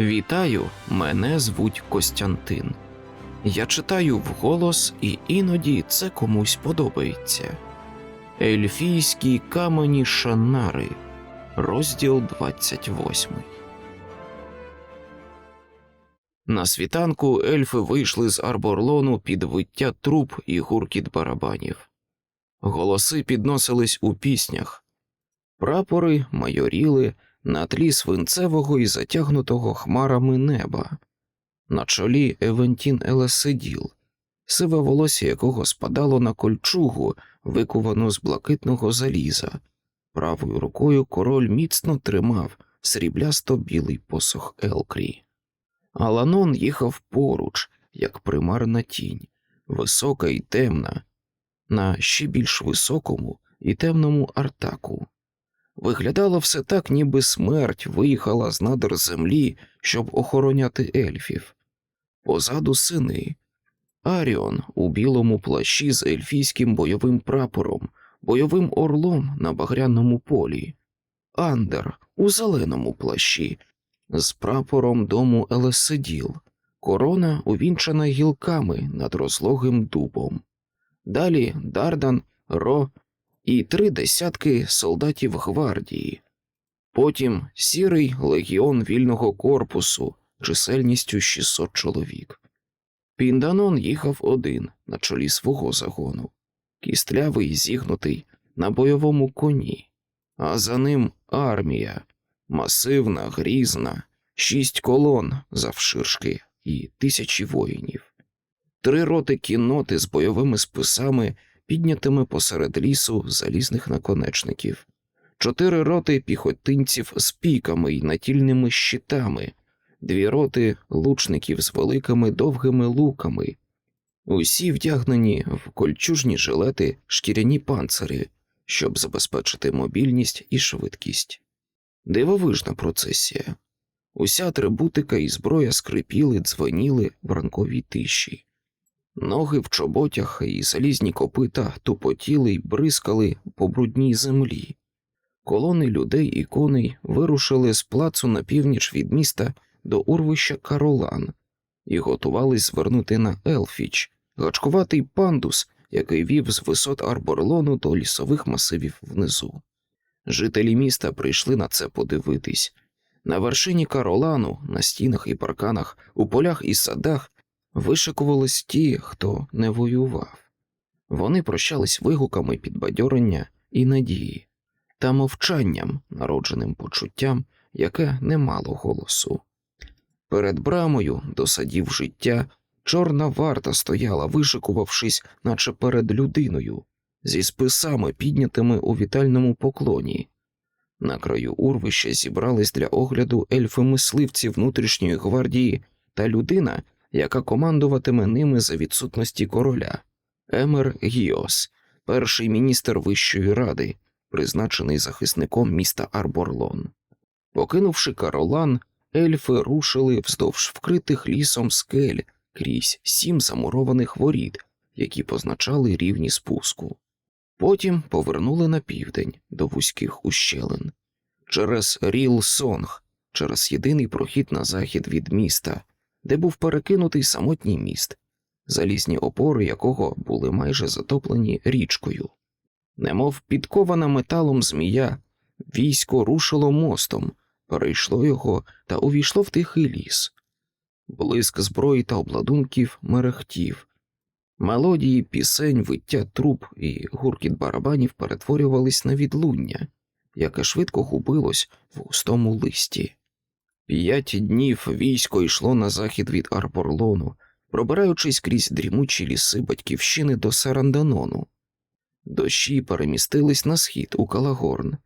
Вітаю, мене звуть Костянтин. Я читаю вголос, і іноді це комусь подобається. Ельфійські камені Шанари, розділ 28. На світанку ельфи вийшли з Арборлону під виття труб і гуркіт барабанів. Голоси підносились у піснях, прапори майоріли на тлі свинцевого і затягнутого хмарами неба. На чолі Евентін Елесиділ, сиве волосся якого спадало на кольчугу, викувану з блакитного заліза. Правою рукою король міцно тримав сріблясто білий посох Елкрі. Аланон їхав поруч, як примарна тінь, висока і темна, на ще більш високому і темному артаку. Виглядало все так, ніби смерть виїхала з надр землі, щоб охороняти ельфів. Позаду сини. Аріон у білому плащі з ельфійським бойовим прапором, бойовим орлом на багряному полі, Андер у зеленому плащі з прапором дому Елесиділ, корона увінчана гілками над розлогим дубом. Далі Дардан, Ро і три десятки солдатів гвардії, потім сірий легіон вільного корпусу чисельністю 600 чоловік. Пінданон їхав один на чолі свого загону, кістлявий зігнутий на бойовому коні, а за ним армія, масивна, грізна, шість колон завширшки і тисячі воїнів, три роти кінноти з бойовими списами піднятими посеред лісу залізних наконечників, чотири роти піхотинців з піками й натільними щитами, дві роти лучників з великими довгими луками, усі вдягнені в кольчужні жилети шкіряні панцири, щоб забезпечити мобільність і швидкість. Дивовижна процесія. Уся атрибутика і зброя скрипіли, дзвоніли в ранковій тиші. Ноги в чоботях і залізні копита тупотіли й бризкали по брудній землі. Колони людей і коней вирушили з плацу на північ від міста до урвища Каролан і готувались звернути на Елфіч, гачкуватий пандус, який вів з висот Арборлону до лісових масивів внизу. Жителі міста прийшли на це подивитись. На вершині Каролану, на стінах і парканах, у полях і садах вишикувались ті, хто не воював. Вони прощались вигуками підбадьорення і надії та мовчанням, народженим почуттям, яке не мало голосу. Перед брамою до садів життя чорна варта стояла, вишикувавшись, наче перед людиною, зі списами, піднятими у вітальному поклоні. На краю урвища зібрались для огляду ельфи мисливці внутрішньої гвардії та людина, яка командуватиме ними за відсутності короля, Емер Гіос, перший міністр Вищої ради, призначений захисником міста Арборлон. Покинувши Каролан, ельфи рушили вздовж вкритих лісом скель крізь сім замурованих воріт, які позначали рівні спуску. Потім повернули на південь до вузьких ущелин через Ріл Сонг, через єдиний прохід на захід від міста, де був перекинутий самотній міст, залізні опори якого були майже затоплені річкою. Немов підкована металом змія, військо рушило мостом, перейшло його та увійшло в тихий ліс. Блиск зброї та обладунків мерехтів. Мелодії пісень, виття труб і гуркіт барабанів перетворювались на відлуння, яке швидко губилось в густому листі. П'ять днів військо йшло на захід від Арборлону, пробираючись крізь дрімучі ліси батьківщини до Саранданону. Дощі перемістились на схід у Калагорн.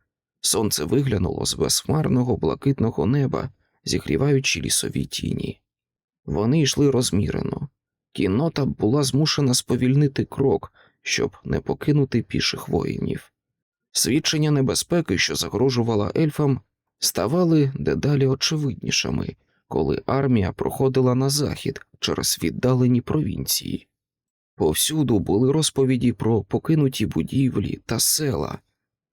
Сонце виглянуло з безхмарного блакитного неба, зігріваючи лісові тіні. Вони йшли розмірено. Кіннота була змушена сповільнити крок, щоб не покинути піших воїнів. Свідчення небезпеки, що загрожувала ельфам, ставали дедалі очевиднішими, коли армія проходила на захід через віддалені провінції. Повсюду були розповіді про покинуті будівлі та села,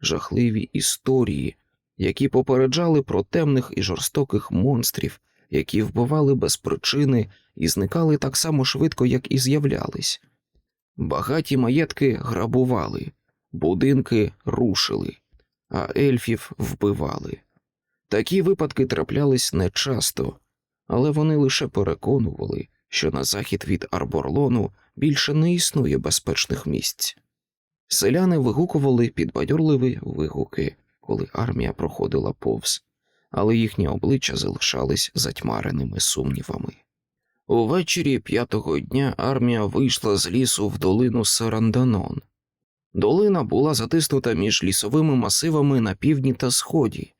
жахливі історії, які попереджали про темних і жорстоких монстрів, які вбивали без причини і зникали так само швидко, як і з'являлись. Багаті маєтки грабували, будинки рушили, а ельфів вбивали. Такі випадки траплялись нечасто, але вони лише переконували, що на захід від Арборлону більше не існує безпечних місць. Селяни вигукували підбадьорливі вигуки, коли армія проходила повз, але їхні обличчя залишались затьмареними сумнівами. Увечері п'ятого дня армія вийшла з лісу в долину Саранданон. Долина була затиснута між лісовими масивами на півдні та сході,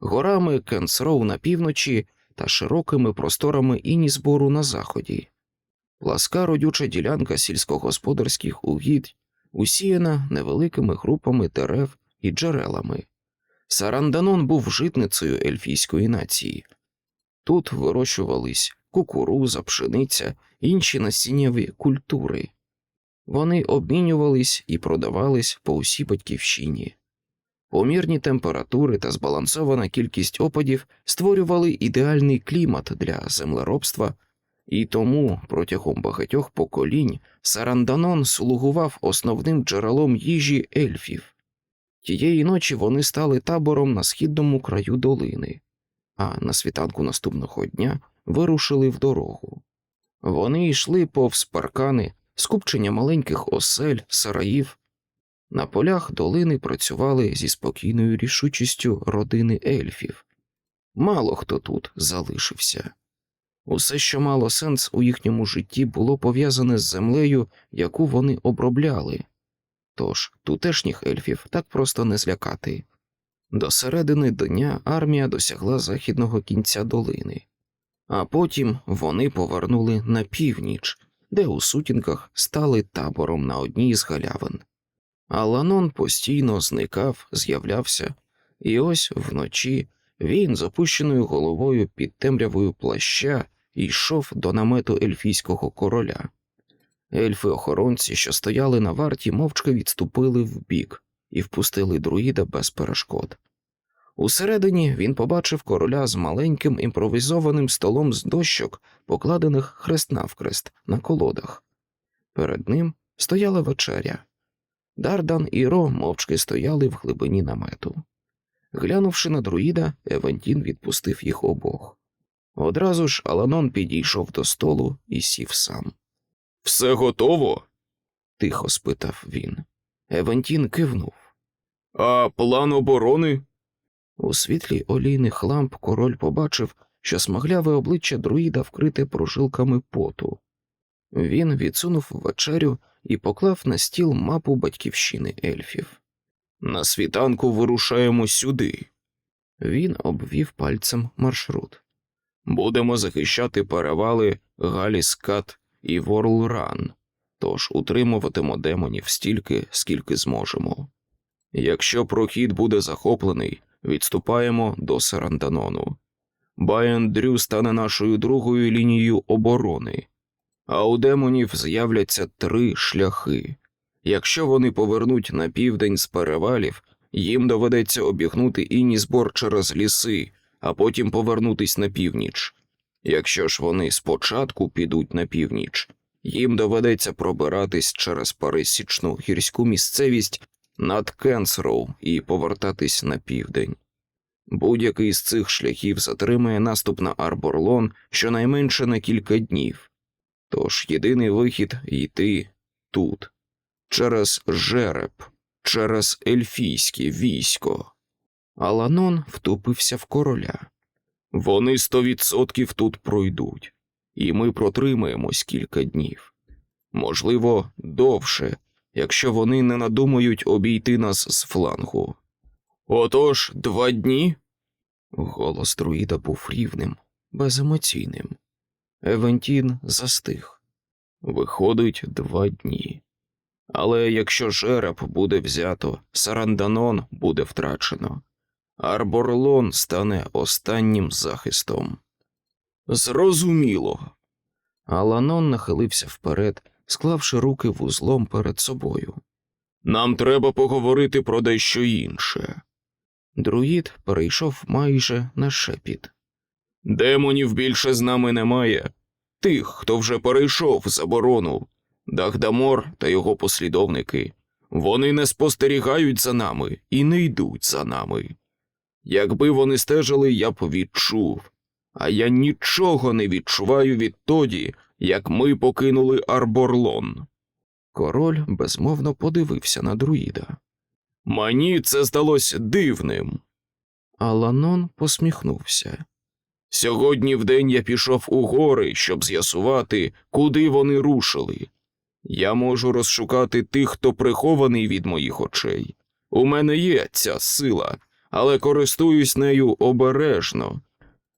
горами Кенсроу на півночі та широкими просторами Інісбору на заході. Пласка родюча ділянка сільськогосподарських угідь усіяна невеликими групами дерев і джерелами. Саранданон був житницею ельфійської нації. Тут вирощувались кукуруза, пшениця, інші насіннєві культури. Вони обмінювались і продавались по усій батьківщині. Помірні температури та збалансована кількість опадів створювали ідеальний клімат для землеробства, і тому протягом багатьох поколінь Саранданон слугував основним джерелом їжі ельфів. Тієї ночі вони стали табором на східному краю долини, а на світанку наступного дня вирушили в дорогу. Вони йшли повз паркани, скупчення маленьких осель, сараїв. На полях долини працювали зі спокійною рішучістю родини ельфів. Мало хто тут залишився. Усе, що мало сенс у їхньому житті, було пов'язане з землею, яку вони обробляли, тож тутешніх ельфів так просто не злякати. До середини дня армія досягла західного кінця долини, а потім вони повернули на північ, де у сутінках стали табором на одній з галявин. Аланон постійно зникав, з'являвся, і ось вночі він з опущеною головою під темрявою плаща йшов до намету ельфійського короля. Ельфи-охоронці, що стояли на варті, мовчки відступили вбік і впустили друїда без перешкод. Усередині він побачив короля з маленьким імпровізованим столом з дощок, покладених хрест навкрест на колодах. Перед ним стояла вечеря. Дардан і Ро мовчки стояли в глибині намету. Глянувши на друїда, Евантін відпустив їх обох. Одразу ж Аланон підійшов до столу і сів сам. Все готово? Тихо спитав він. Евантін кивнув. А план оборони? У світлі олійних ламп король побачив, що смагляве обличчя друїда вкрите прожилками поту. Він відсунув вечерю і поклав на стіл мапу батьківщини ельфів. На світанку вирушаємо сюди. Він обвів пальцем маршрут. Будемо захищати перевали Галіскат і Ворлран, тож утримуватимо демонів стільки, скільки зможемо. Якщо прохід буде захоплений, відступаємо до Саранданону. Дрю стане нашою другою лінією оборони, а у демонів з'являться три шляхи. Якщо вони повернуть на південь з перевалів, їм доведеться обігнути інізбор через ліси, а потім повернутись на північ. Якщо ж вони спочатку підуть на північ, їм доведеться пробиратись через пересічну гірську місцевість над Кенсроу і повертатись на південь. Будь-який з цих шляхів затримає наступ на Арборлон щонайменше на кілька днів. Тож єдиний вихід йти тут, через жереб, через ельфійське військо. Аланон втупився в короля. Вони сто відсотків тут пройдуть, і ми протримаємось кілька днів. Можливо, довше, якщо вони не надумають обійти нас з флангу. Отож, два дні? Голос друїда був рівним, беземоційним. Евентін застиг. Виходить, два дні. Але якщо жереб буде взято, Саранданон буде втрачено. Арборлон стане останнім захистом. Зрозуміло. Аланон нахилився вперед, склавши руки вузлом перед собою. Нам треба поговорити про дещо інше. Друїд перейшов майже на шепіт. Демонів більше з нами немає. Тих, хто вже перейшов заборону, Дагдамор та його послідовники. Вони не спостерігають за нами і не йдуть за нами. Якби вони стежили, я б відчув. А я нічого не відчуваю відтоді, як ми покинули Арборлон. Король безмовно подивився на друїда. Мені це здалося дивним. Аланон посміхнувся. Сьогодні вдень я пішов у гори, щоб з'ясувати, куди вони рушили. Я можу розшукати тих, хто прихований від моїх очей. У мене є ця сила, але користуюсь нею обережно,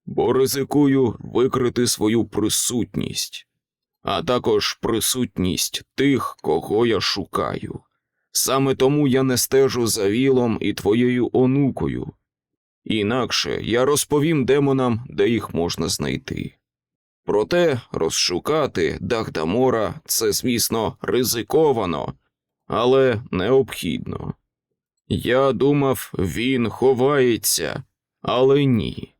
бо ризикую викрити свою присутність, а також присутність тих, кого я шукаю. Саме тому я не стежу за вілом і твоєю онукою. Інакше я розповім демонам, де їх можна знайти. Проте розшукати Дагдамора це, звісно, ризиковано, але необхідно. Я думав, він ховається, але ні.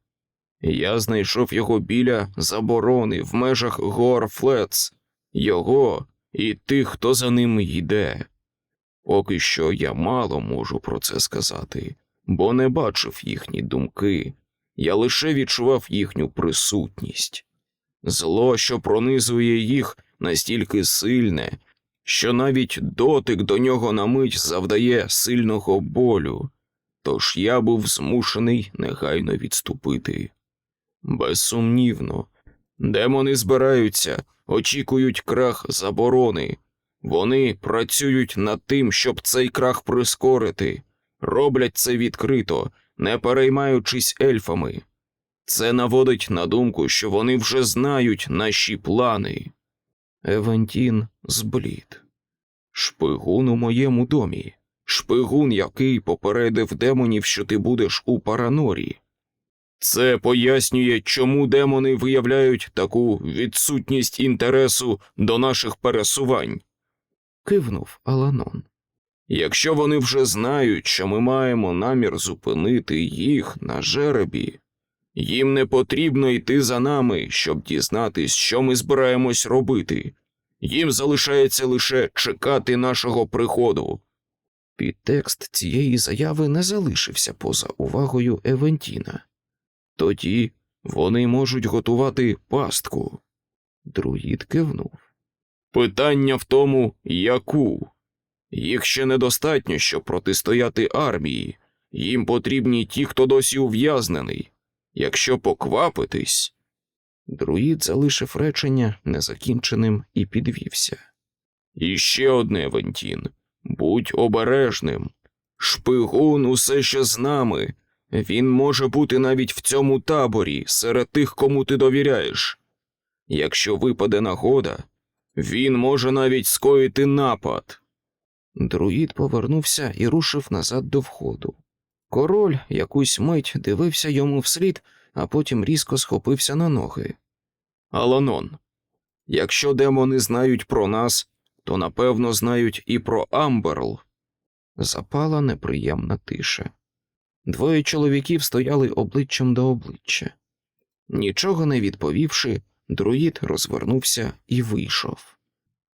Я знайшов його біля заборони в межах гор Флец, його і тих, хто за ним йде. Поки що я мало можу про це сказати, бо не бачив їхні думки, я лише відчував їхню присутність. Зло, що пронизує їх, настільки сильне, що навіть дотик до нього на мить завдає сильного болю, тож я був змушений негайно відступити. Безсумнівно, демони збираються, очікують крах заборони. Вони працюють над тим, щоб цей крах прискорити, роблять це відкрито, не переймаючись ельфами. Це наводить на думку, що вони вже знають наші плани. Евентін зблід. Шпигун у моєму домі, шпигун, який попередив демонів, що ти будеш у Паранорі. Це пояснює, чому демони виявляють таку відсутність інтересу до наших пересувань. Кивнув Аланон. Якщо вони вже знають, що ми маємо намір зупинити їх на жеребі, їм не потрібно йти за нами, щоб дізнатись, що ми збираємось робити. Їм залишається лише чекати нашого приходу. Підтекст цієї заяви не залишився поза увагою Евентіна. Тоді вони можуть готувати пастку. Друїд кивнув. Питання в тому, яку. Їх ще недостатньо, щоб протистояти армії. Їм потрібні ті, хто досі ув'язнений. Якщо поквапитись, Друїд залишив речення незакінченим і підвівся. І ще одне, Вентін. Будь обережним. Шпигун усе ще з нами. Він може бути навіть в цьому таборі, серед тих, кому ти довіряєш. Якщо випаде нагода, він може навіть скоїти напад. Друїд повернувся і рушив назад до входу. Король якусь мить дивився йому вслід, а потім різко схопився на ноги. Аланон, якщо демони знають про нас, то напевно знають і про Амберл. Запала неприємна тиша. Двоє чоловіків стояли обличчям до обличчя. Нічого не відповівши, друїд розвернувся і вийшов.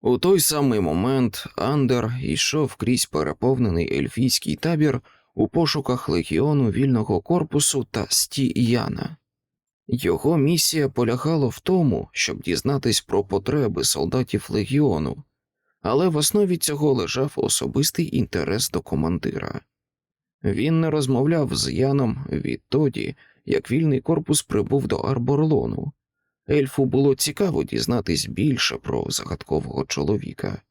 У той самий момент Андер йшов крізь переповнений ельфійський табір у пошуках легіону вільного корпусу та стіяна. Його місія полягала в тому, щоб дізнатись про потреби солдатів легіону, але в основі цього лежав особистий інтерес до командира. Він не розмовляв з Яном відтоді, як вільний корпус прибув до Арборлону. Ельфу було цікаво дізнатись більше про загадкового чоловіка.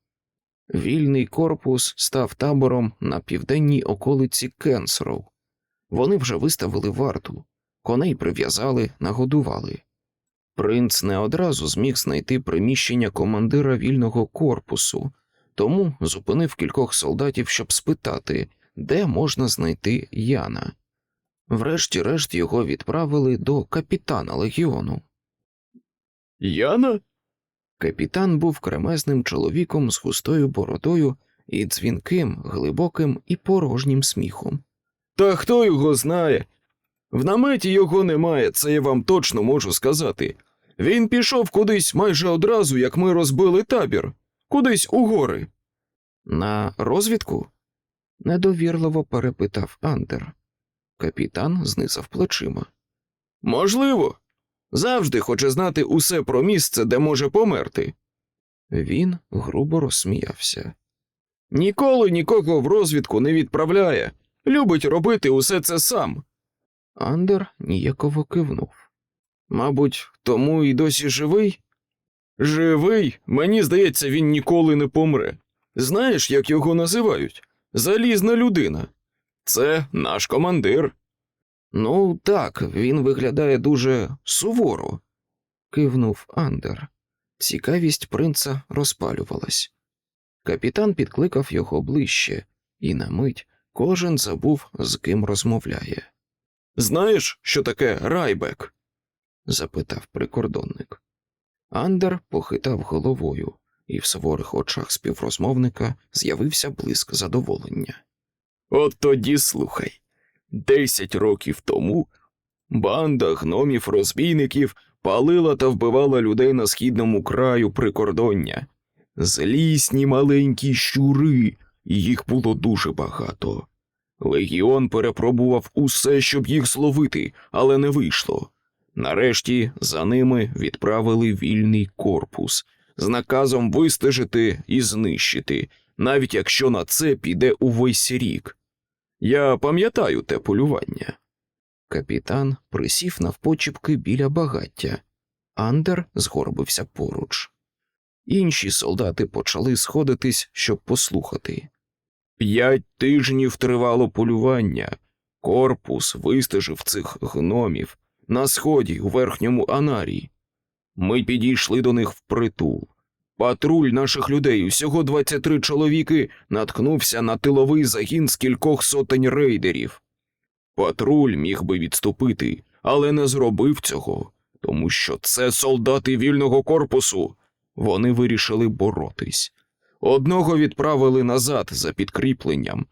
Вільний корпус став табором на південній околиці Кенсроу. Вони вже виставили варту, коней прив'язали, нагодували. Принц не одразу зміг знайти приміщення командира вільного корпусу, тому зупинив кількох солдатів, щоб спитати, де можна знайти Яна. Врешті-решт його відправили до капітана легіону. Яна? Капітан був кремезним чоловіком з густою бородою і дзвінким, глибоким і порожнім сміхом. Та хто його знає? В наметі його немає, це я вам точно можу сказати. Він пішов кудись майже одразу, як ми розбили табір, кудись у гори. На розвідку? недовірливо перепитав Андер. Капітан знизав плечима. Можливо, завжди хоче знати усе про місце, де може померти. Він грубо розсміявся. Ніколи нікого в розвідку не відправляє, любить робити усе це сам. Андер ніяково кивнув. Мабуть, тому і досі живий? Живий, мені здається, він ніколи не помре. Знаєш, як його називають? Залізна людина. Це наш командир. Ну, так, він виглядає дуже суворо, кивнув Андер. Цікавість принца розпалювалась. Капітан підкликав його ближче, і на мить кожен забув, з ким розмовляє. Знаєш, що таке райбек? запитав прикордонник. Андер похитав головою, і в суворих очах співрозмовника з'явився блиск задоволення. От тоді слухай. Десять років тому банда гномів-розбійників палила та вбивала людей на східному краю прикордоння. Злісні маленькі щури, їх було дуже багато. Легіон перепробував усе, щоб їх зловити, але не вийшло. Нарешті за ними відправили вільний корпус з наказом вистежити і знищити, навіть якщо на це піде увесь рік. Я пам'ятаю те полювання. Капітан присів навпочіпки біля багаття. Андер згорбився поруч. Інші солдати почали сходитись, щоб послухати. П'ять тижнів тривало полювання. Корпус вистежив цих гномів на сході у верхньому анарії. Ми підійшли до них впритул. Патруль наших людей, усього 23 чоловіки, наткнувся на тиловий загін з кількох сотень рейдерів. Патруль міг би відступити, але не зробив цього, тому що це солдати вільного корпусу. Вони вирішили боротись. Одного відправили назад за підкріпленням,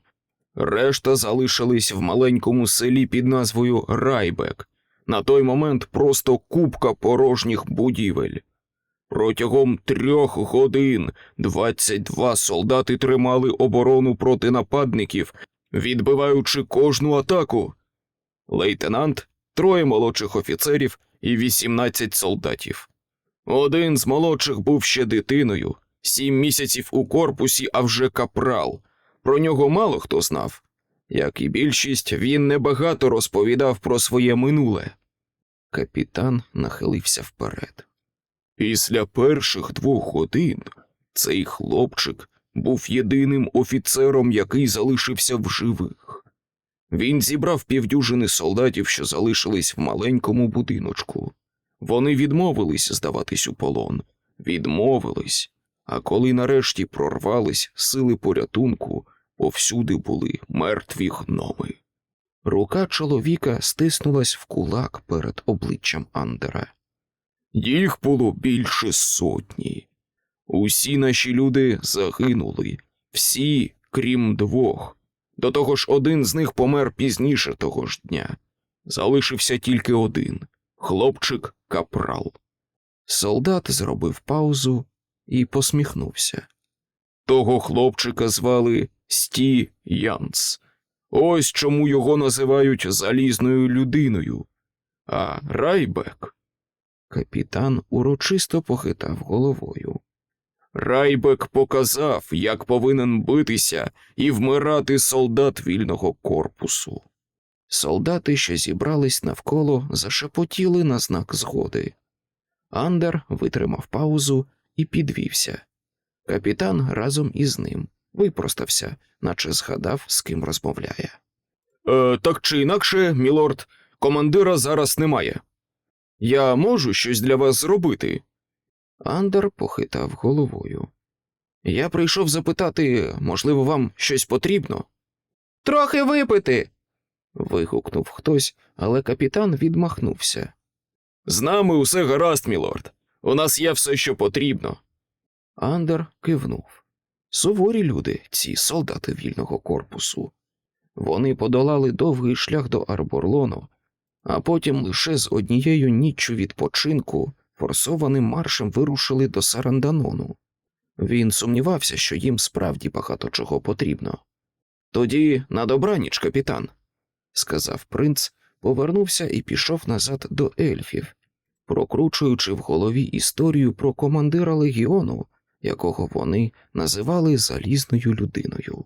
решта залишились в маленькому селі під назвою Райбек. На той момент просто купка порожніх будівель. Протягом трьох годин 22 солдати тримали оборону проти нападників, відбиваючи кожну атаку. Лейтенант, троє молодших офіцерів і 18 солдатів. Один з молодших був ще дитиною, сім місяців у корпусі, а вже капрал. Про нього мало хто знав. Як і більшість, він небагато розповідав про своє минуле. Капітан нахилився вперед. Після перших двох годин цей хлопчик був єдиним офіцером, який залишився в живих. Він зібрав півдюжини солдатів, що залишились в маленькому будиночку. Вони відмовились здаватись у полон, відмовились, а коли нарешті прорвались сили порятунку, повсюди були мертві гноми. Рука чоловіка стиснулась в кулак перед обличчям Андера. Їх було більше сотні. Усі наші люди загинули, всі, крім двох. До того ж, один з них помер пізніше того ж дня. Залишився тільки один хлопчик капрал. Солдат зробив паузу і посміхнувся. Того хлопчика звали Сті Янц. Ось чому його називають залізною людиною. А Райбек Капітан урочисто похитав головою. Райбек показав, як повинен битися і вмирати солдат вільного корпусу. Солдати, що зібрались навколо, зашепотіли на знак згоди. Андер витримав паузу і підвівся. Капітан разом із ним випростався, наче згадав, з ким розмовляє. Е, так чи інакше, мілорд, командира зараз немає. Я можу щось для вас зробити. Андер похитав головою. Я прийшов запитати, можливо, вам щось потрібно? Трохи випити. вигукнув хтось, але капітан відмахнувся. З нами усе гаразд, мілорд. У нас є все, що потрібно. Андер кивнув. Суворі люди, ці солдати вільного корпусу. Вони подолали довгий шлях до Арборлону а потім лише з однією ніччю відпочинку форсованим маршем вирушили до Саранданону. Він сумнівався, що їм справді багато чого потрібно. Тоді на добраніч, капітан, сказав принц, повернувся і пішов назад до ельфів, прокручуючи в голові історію про командира легіону, якого вони називали залізною людиною.